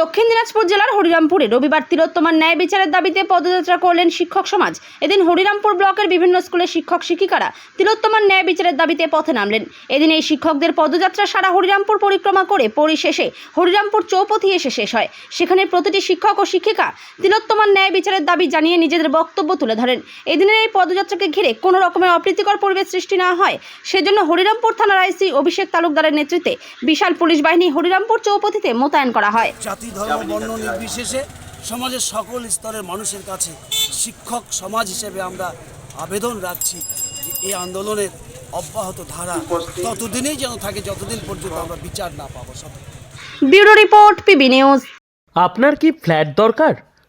দক্ষিণ দিনাজপুর জেলার হরিরামপুরে রবিবার তিলোত্তমার ন্যায় বিচারের দাবিতে পদযাত্রা করলেন শিক্ষক সমাজ। এদিন হরিরামপুর ব্লকের বিভিন্ন স্কুলের শিক্ষক শিক্ষিকারা তিলোত্তমার ন্যায় বিচারের দাবিতে পথে নামলেন। এদিন এই শিক্ষকদের পদযাত্রা সারা হরিরামপুর পরিক্রমা করে পরিশেষে হরিরামপুর চৌপথি এসে শেষ হয়। সেখানে প্রতিটি শিক্ষক ও শিক্ষিকা তিলোত্তমার ন্যায় বিচারের দাবি জানিয়ে নিজেদের বক্তব্য তুলে ধরেন। এদিনের এই পদযাত্রাকে ঘিরে কোনো রকমের অপ্রীতিকর পরিবেশ সৃষ্টি না হয়। সেজন্য হরিরামপুর থানার আইসি অভিষেক তালুকদারের নেতৃত্বে বিশাল পুলিশ বাহিনী হরিরামপুর চৌপথিতে মোতায়েন করা হয়। জাতি ধর্ম বর্ণ নির্বিশেষে সমাজের সকল স্তরের মানুষের কাছে শিক্ষক সমাজ হিসেবে আমরা আবেদন রাখছি যে এই আন্দোলনের অব্যাহত ধারা ততদিনেই যেন থাকে যতদিন পর্যন্ত আমরা বিচার না পাবো সব। Bureau report PB news. আপনার কি ফ্ল্যাট দরকার?